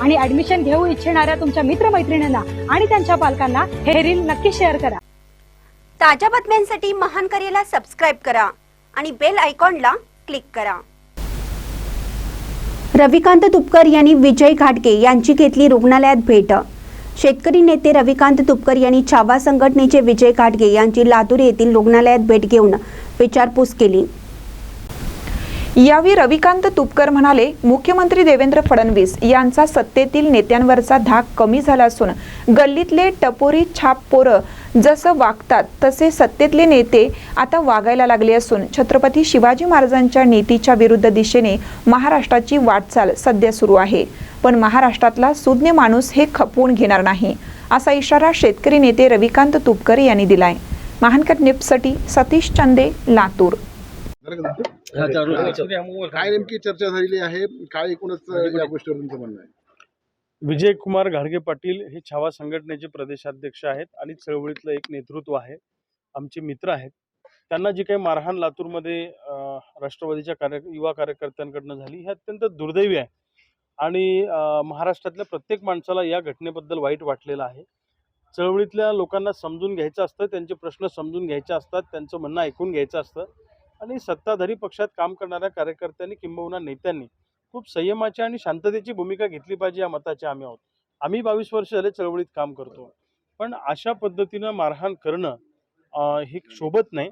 आणि ऍडमिशन घेऊ इच्छिणाऱ्या तुमच्या मित्रमैत्रिणींना आणि त्यांच्या पालकांना हे रील नक्की शेअर करा. ताज्या बातम्यांसाठी महान करेला सबस्क्राईब करा आणि बेल आयकॉनला क्लिक करा. रविकांत तुपकर यांनी विजय घाटगे यांची घेतली रुग्णालयात भेट. शेतकरी नेते रविकांत तुपकर यांनी छावा संघटनेचे विजय घाटगे यांची लातूर येथील रुग्णालयात भेट घेऊन विचारपूस केली. यावेळी रविकांत तुपकर म्हणाले मुख्यमंत्री देवेंद्र फडणवीस यांचा सत्तेतील नेत्यांवरचा धाक कमी झाला असून गल्लीतले टपोरी छाप पोरं जसं वागतात तसे सत्तेतले नेते आता वागायला लागले असून छत्रपती शिवाजी महाराजांच्या नीतीच्या विरुद्ध दिशेने महाराष्ट्राची वाटचाल सध्या सुरू आहे. पण महाराष्ट्रातला सुज्ञ माणूस हे खपवून घेणार नाही असा इशारा शेतकरी नेते रविकांत तुपकर यांनी दिलाय. महानकर निपसाठी सतीश चंदे लातूर. काय नेमकी चर्चा झालेली आहे? काय एकूणच या गोष्टीवर तुमचं म्हणणं आहे? विजय कुमार घाडगे पाटील हे छावा संघटनेचे प्रदेशाध्यक्ष आहेत आणि चळवळीतलं एक नेतृत्व आहे. आमचे मित्र आहेत. त्यांना जी काही मारहाण लातूरमध्ये राष्ट्रवादीच्या कार्य युवा कार्यकर्त्यांकडनं झाली ही अत्यंत दुर्दैवी आहे. आणि अं, महाराष्ट्रातल्या प्रत्येक माणसाला या घटनेबद्दल वाईट वाटलेलं आहे. चळवळीतल्या लोकांना समजून घ्यायचं असतं त्यांचे प्रश्न समजून घ्यायचे असतात त्यांचं म्हणणं ऐकून घ्यायचं असतं. आणि सत्ताधारी पक्षात काम करणाऱ्या कार्यकर्त्यांनी किंबहुना नेत्यांनी खूप संयमाची आणि शांततेची भूमिका घेतली पाहिजे या मताचे आम्ही आहोत. आम्ही बावीस वर्ष झाले चळवळीत काम करतो. पण अशा पद्धतीनं मारहाण करणं हे शोभत नाही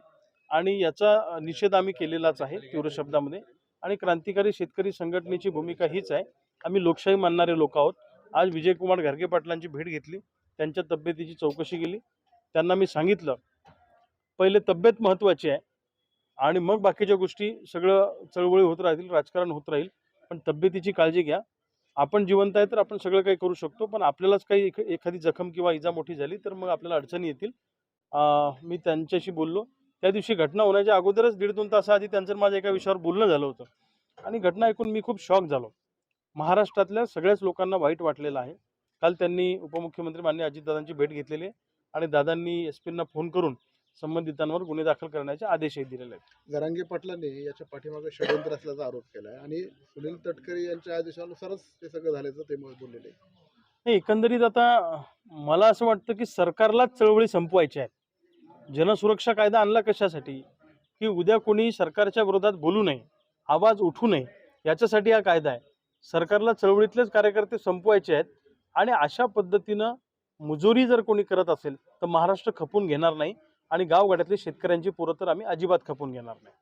आणि याचा निषेध आम्ही केलेलाच आहे तीव्र शब्दामध्ये आणि क्रांतिकारी शेतकरी संघटनेची भूमिका हीच आहे. आम्ही लोकशाही मानणारे लोक आहोत. आज विजयकुमार घरगे पाटलांची भेट घेतली त्यांच्या तब्येतीची चौकशी केली. त्यांना मी सांगितलं पहिले तब्येत महत्त्वाची आहे. आणि मग बाकीच्या गोष्टी सगळं चळवळी होत राहतील राजकारण होत राहील. पण तब्येतीची काळजी घ्या. आपण जिवंत आहे तर आपण सगळं काही करू शकतो पण आपल्यालाच काही एख- एखादी जखम किंवा इजा मोठी झाली तर मग आपल्याला अडचणी येतील. मी त्यांच्याशी बोललो. त्या दिवशी घटना होण्याच्या अगोदरच दीड दोन तासाआधी त्यांचं माझ्या एका विषयावर बोलणं झालं होतं. आणि घटना ऐकून मी खूप शॉक झालो. महाराष्ट्रातल्या सगळ्याच लोकांना वाईट वाटलेलं आहे. काल त्यांनी उपमुख्यमंत्री मान्य अजितदादांची भेट घेतलेली आणि दादांनी एस पींना फोन करून संबंधितांवर गुन्हे दाखल करण्याचे आदेशही दिलेले आहेत. जरांगे पाटलांनी याच्या पाठीमागे षडयंत्र असल्याचा आरोप केला आहे आणि सुनील तटकरे यांच्या आदेशानुसारच ते सगळं झाल्याचं ते बोललेले. नाही एकंदरीत आता मला असं वाटतं की सरकारलाच चळवळी संपवायची आहे. जनसुरक्षा कायदा आणला कशासाठी? की उद्या कोणी सरकारच्या विरोधात बोलू नये आवाज उठू नये याच्यासाठी हा कायदा आहे. सरकारला चळवळीतलेच कार्यकर्ते संपवायचे आहेत आणि अशा पद्धतीनं मुजोरी जर कोणी करत असेल तर महाराष्ट्र खपून घेणार नाही. आणि गावगाड्यातले शेतकऱ्यांची पुरं तर आम्ही अजिबात खपून घेणार नाही.